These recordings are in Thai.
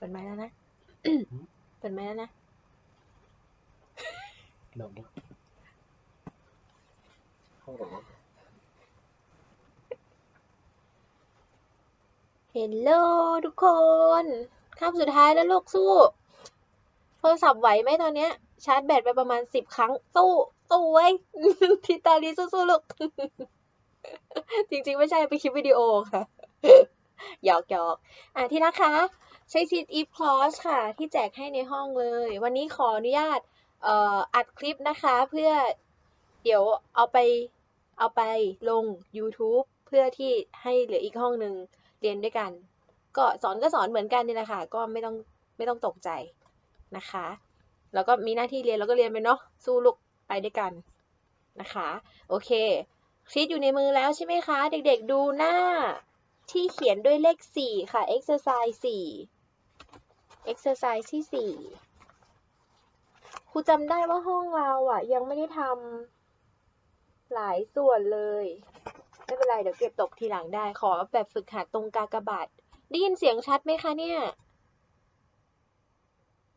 ปิดไม้แล้วนะ เปิดไม้แล้วนะลองดูห้องผมเฮลโลทุกคนคำสุดท้ายแล้วลูกสู้ โทรศัพท์ไหวไหมตอนเนี้ย ชาร์จแบตไปประมาณสิบครั้ง สู้สู้เว้ยทิตาลีสู้ๆลูก จริงๆ ไม่ใช่ไปนคลิปวิดีโอค่ะหยอกหยอกอะที่รักคะ ใช้ซีดอีฟคลอสค่ะ ที่แจกให้ในห้องเลย วันนี้ขออนุญาตอ,อัดคลิปนะคะ เพื่อเดี๋ยวเอาไปเอาไปลง YouTube เพื่อที่ให้เหลืออีกห้องหนึ่งเรียนด้วยกัน ก็สอนก็สอนเหมือนกันนี่แหละค่ะ ก็ไม่ต้องไม่ต้องตกใจนะคะ แล้วก็มีหน้าที่เรียนแล้วก็เรียนไปเนาะสู้ลูกไปด้วยกันนะคะ โอเคชีตอยู่ในมือแล้วใช่ไหมคะ เด็กๆดูหน้าที่เขียนด้วยเลขสี่ค่ะ exercise สี่ exercise ที่สี่ครูจำได้ว่าห้องเราอะยังไม่ได้ทำหลายส่วนเลย ไม่เป็นไร เดี๋ยวเก็บตกทีหลังได้ ขอแบบฝึกหัดตรงกากบาท ได้ยินเสียงชัดไหมคะเนี่ย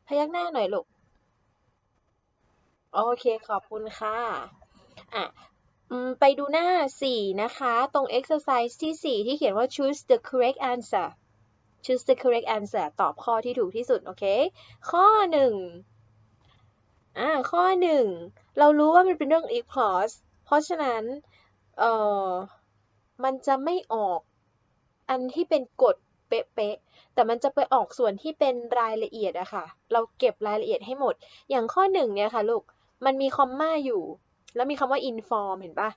พยักหน้าหน่อยลูก โอเค ขอบคุณค่ะ อะไปดูหน้า 4 นะคะ ตรง exercise ที่ 4 ที่เขียนว่า choose the correct answer choose the correct answer ตอบข้อที่ถูกที่สุด โอเค ข้อ1อ่า ข้อ1เรารู้ว่ามันเป็นเรื่อง if clause เพราะฉะนั้น เอ่อ มันจะไม่ออกอันที่เป็นกฎเป๊ะๆ แต่มันจะไปออกส่วนที่เป็นรายละเอียดอะค่ะ เราเก็บรายละเอียดให้หมด อย่างข้อหนึ่งเนี่ยค่ะลูก มันมีคอมมาอยู่ แล้วมีคำว่า inform เห็นปะ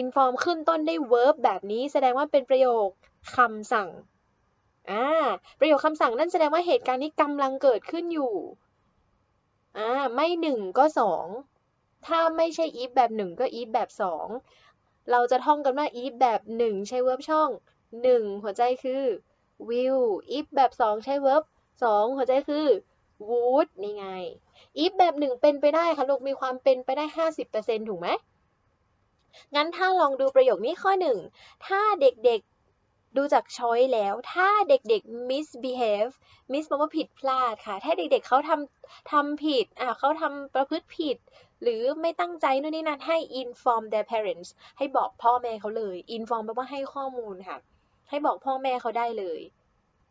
inform ขึ้นต้นด้วย verb แบบนี้แสดงว่าเป็นประโยคคำสั่ง อ่าประโยคคำสั่งนั่นแสดงว่าเหตุการณ์นี้กำลังเกิดขึ้นอยู่อ่าไม่หนึ่งก็สองถ้าไม่ใช่ if แบบหนึ่งก็ if แบบสองเราจะท่องกันว่า if แบบหนึ่งใช้ verb ช่องหนึ่งหัวใจคือ will if แบบสองใช้ verb สองหัวใจคือ would นี่ไง if แบบหนึ่งเป็นไปได้ค่ะลูกมีความเป็นไปได้ห้าสิบเปอร์เซ็นถูกไหมงั้นถ้าลองดูประโยคนี้ข้อหนึ่งถ้าเด็กๆ ดูจากช้อยแล้ว ถ้าเด็กๆ misbehave miss แปลว่าผิดพลาดค่ะ ถ้าเด็กๆเขาทำทำผิดอะเขาทำประพฤติผิด หรือไม่ตั้งใจนู่นนี่นั่นให้ inform their parents ให้บอกพ่อแม่เขาเลย inform แปลว่าให้ข้อมูลค่ะ ให้บอกพ่อแม่เขาได้เลย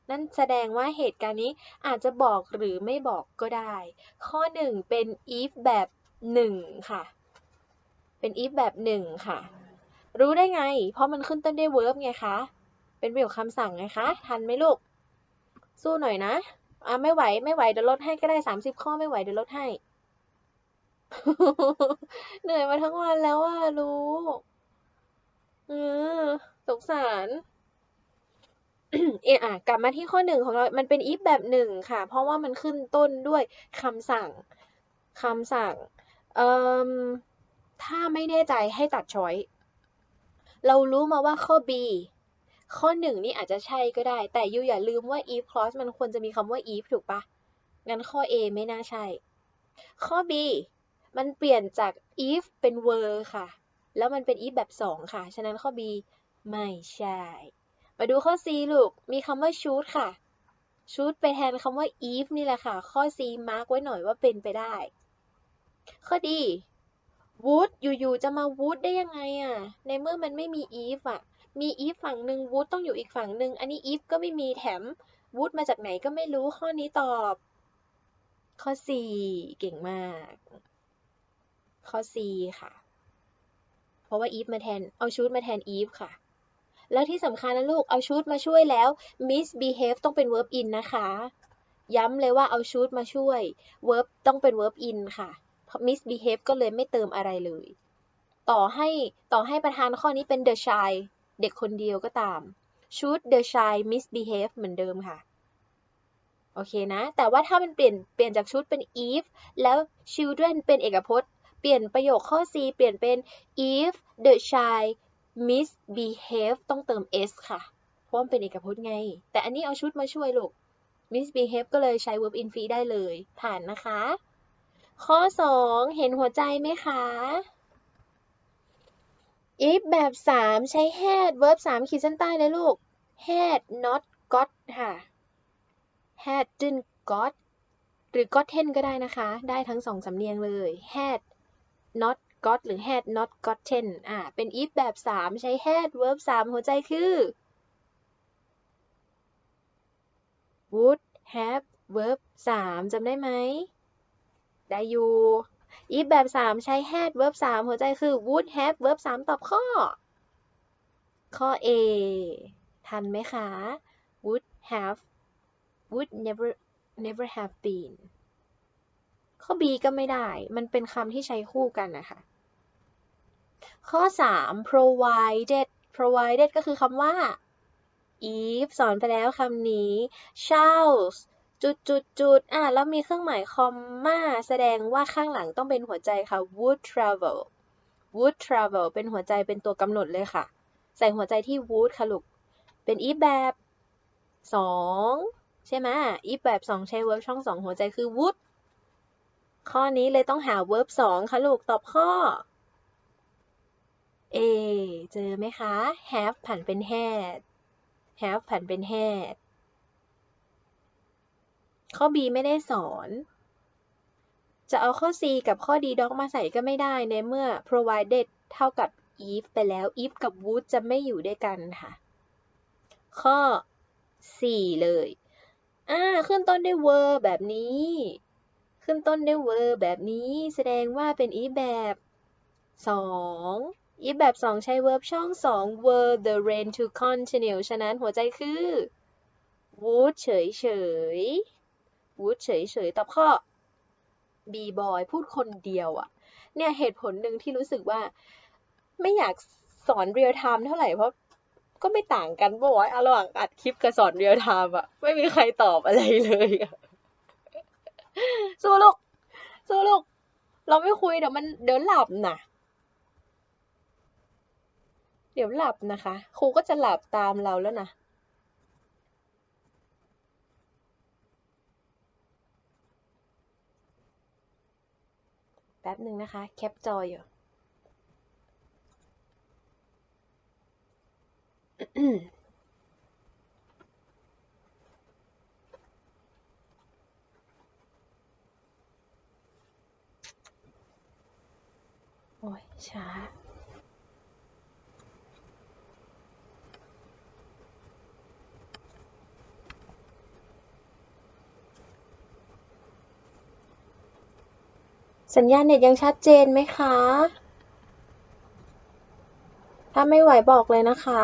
นั่นแสดงว่าเหตุการณ์นี้อาจจะบอกหรือไม่บอกก็ได้ ข้อหนึ่งเป็น if แบบหนึ่งค่ะ เป็น if แบบหนึ่งค่ะ รู้ได้ไง เพราะมันขึ้นต้นด้วย verb ไงคะ เป็นประโยคคำสั่งไงคะ ทันไหมลูก สู้หน่อยนะ อะไม่ไหวไม่ไหวเดี๋ยวลดให้ก็ได้สามสิบข้อไม่ไหวเดี๋ยวลดให้ เหนื่อยมาทั้งวันแล้วอะลูกเออสงสารเอะอะกลับมาที่ข้อหนึ่งของเรา มันเป็น if แบบหนึ่งค่ะ เพราะว่ามันขึ้นต้นด้วยคำสั่งคำสั่ง เอ่อ ถ้าไม่แน่ใจให้ตัดช้อย เรารู้มาว่าข้อ B ข้อหนึ่งนี่อาจจะใช่ก็ได้ แต่ยูอย่าลืมว่า if clause มันควรจะมีคำว่า if ถูกปะงั้นข้อ A ไม่น่าใช่ ข้อ B มันเปลี่ยนจาก if เป็น were ค่ะ แล้วมันเป็น if แบบสองค่ะ ฉะนั้นข้อ B ไม่ใช่ มาดูข้อ C ลูก มีคำว่า should ค่ะ should ไปแทนคำว่า if นี่แหละค่ะ ข้อ C มาร์กไว้หน่อยว่าเป็นไปได้ ข้อ D would อยู่ๆจะมา would ได้ยังไงอะ ในเมื่อมันไม่มี if อะ มี if ฝั่งหนึ่ง would ต้องอยู่อีกฝั่งหนึ่ง อันนี้ if ก็ไม่มีแถม would มาจากไหนก็ไม่รู้ ข้อนี้ตอบ ข้อ C เก่งมาก ข้อ C ค่ะ เพราะว่า if มาแทน เอา should มาแทน if ค่ะ แล้วที่สำคัญนะลูก เอา should มาช่วยแล้ว misbehave ต้องเป็น verb in นะคะ ย้ำเลยว่าเอา should มาช่วย verb ต้องเป็น verb in ค่ะ misbehave ก็เลยไม่เติมอะไรเลย ต่อให้ต่อให้ประธานข้อนี้เป็น the child เด็กคนเดียวก็ตาม should the child misbehave เหมือนเดิมค่ะ โอเคนะ แต่ว่าถ้ามันเปลี่ยนเปลี่ยนจาก should เป็น if แล้ว children เป็นเอกพจน์ เปลี่ยนประโยคข้อ C เปลี่ยนเป็น if the child misbehave ต้องเติม s ค่ะ เพราะมันเป็นเอกพจน์ไง แต่อันนี้เอา should มาช่วยลูก misbehave ก็เลยใช้ verb in free ได้เลย ผ่านนะคะ ข้อ 2 เห็นหัวใจไหมคะ if แบบ 3 ใช้ had verb 3ขีดเส้นใต้เลยลูก had not got ค่ะ hadn't got หรือ gotten ก็ได้นะคะ ได้ทั้งสองสำเนียงเลย had not got หรือ had not gotten อ่า เป็น if แบบ 3 ใช้ had verb 3 หัวใจคือ would have verb 3จำได้ไหม ได้อยู่ if แบบ 3 ใช้ had verb 3 หัวใจคือ would have verb 3 ตอบข้อ ข้อ A ทันไหมคะ would have would never never have been ข้อ B ก็ไม่ได้ มันเป็นคำที่ใช้คู่กันนะคะ ข้อ 3 provided provided ก็คือคำว่า if สอนไปแล้วคำนี้ shall จุดจุดจุดอะแล้วมีเครื่องหมายคอมมาแสดงว่าข้างหลังต้องเป็นหัวใจค่ะ would travel would travel เป็นหัวใจเป็นตัวกำหนดเลยค่ะ ใส่หัวใจที่ would ค่ะลูก เป็น if แบบ 2 ใช่ไหม if แบบ 2 ใช้ verb ช่อง 2 หัวใจคือ would ข้อนี้เลยต้องหา verb 2 ค่ะลูก ตอบข้อ A เจอไหมคะ have ผันเป็น had have ผันเป็น had ข้อ B ไม่ได้สอน จะเอาข้อ C กับข้อ D doc มาใส่ก็ไม่ได้ในเมื่อ provided เท่ากับ if ไปแล้ว if กับ would จะไม่อยู่ด้วยกันค่ะ ข้อ 4 เลย อ่า ขึ้นต้นด้วย were แบบนี้ ขึ้นต้นด้วย were แบบนี้ แสดงว่าเป็น if แบบ 2 if แบบ 2 ใช้ verb ช่อง 2 were the rain to continue ฉะนั้นหัวใจคือ would เฉยเฉย would เฉยเฉยตอบข้อ b boy พูดคนเดียวอะ่ะ เนี่ยเหตุผลหนึ่งที่รู้สึกว่า ไม่อยากสอน real time เท่าไหร่เพราะก็ไม่ต่างกันปะวะระหว่างอัดคลิปกับสอน real time อะไม่มีใครตอบอะไรเลยสู้ลูกสู้ลูก เราไม่คุยเดี๋ยวมันเดี๋ยวหลับนะเดี๋ยวหลับนะคะ ครูก็จะหลับตามเราแล้วนะ ป๊บหนึ่งนะคะ แคปจออยู่โอ้ยช้า สัญญาณเน็ตยังชัดเจนไหมคะ ถ้าไม่ไหวบอกเลยนะคะ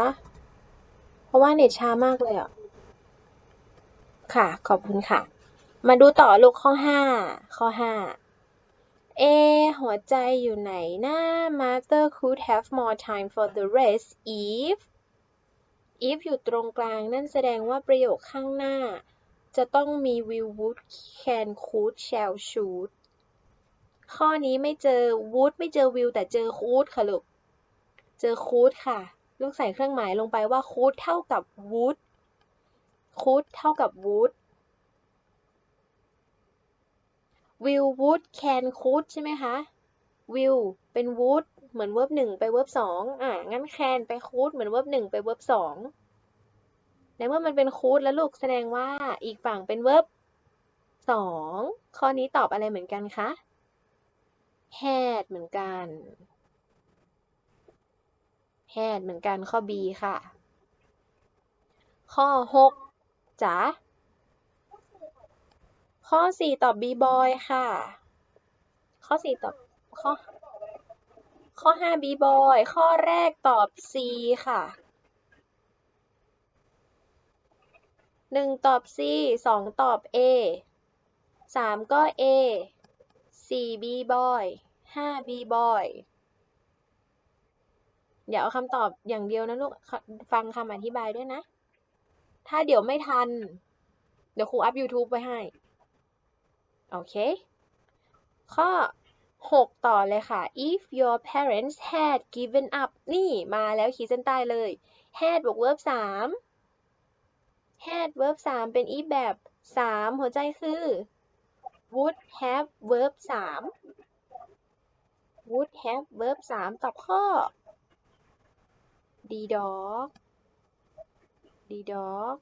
เพราะว่าเน็ตช้ามากเลยอะ ค่ะ ขอบคุณค่ะ มาดูต่อลูกข้อ5ข้อ5เอ หัวใจอยู่ไหนนะ Mother could have more time for the rest if if อยู่ตรงกลางนั่นแสดงว่าประโยคข้างหน้า จะต้องมี will would can could shall should ข้อนี้ไม่เจอ would ไม่เจอ will แต่เจอ could ค่ะลูก เจอ could ค่ะ ลูกใส่เครื่องหมายลงไปว่า could เท่ากับ would could เท่ากับ would will would can could ใช่ไหมคะ will เป็น would เหมือน verb หนึ่งไป verb สองอะ งั้น can ไป could เหมือน verb หนึ่งไป verb สองในเมื่อมันเป็น could แล้วลูกแสดงว่าอีกฝั่งเป็น verb สองข้อนี้ตอบอะไรเหมือนกันคะ had เหมือนกัน had เหมือนกันข้อ B ค่ะ ข้อ 6จ๋าข้อ 4 ตอบ B boy ค่ะ ข้อ 4 ตอบข้อข้อ 5 B boy ข้อแรกตอบ C ค่ะ1ตอบ C 2ตอบ A 3ก็ A 4 B boy 5 B boy เดี๋ยวเอาคำตอบอย่างเดียวนะลูก ฟังคำอธิบายด้วยนะ ถ้าเดี๋ยวไม่ทัน เดี๋ยวครูอัพ YouTube ไว้ให้ โอเค ข้อ 6 ต่อเลยค่ะ if your parents had given up นี่มาแล้วขีดเส้นใต้เลย had บวก verb 3 had verb 3 เป็น if แบบ 3 หัวใจคือ would have verb 3 would have verb 3 ตอบข้อ the dog the dog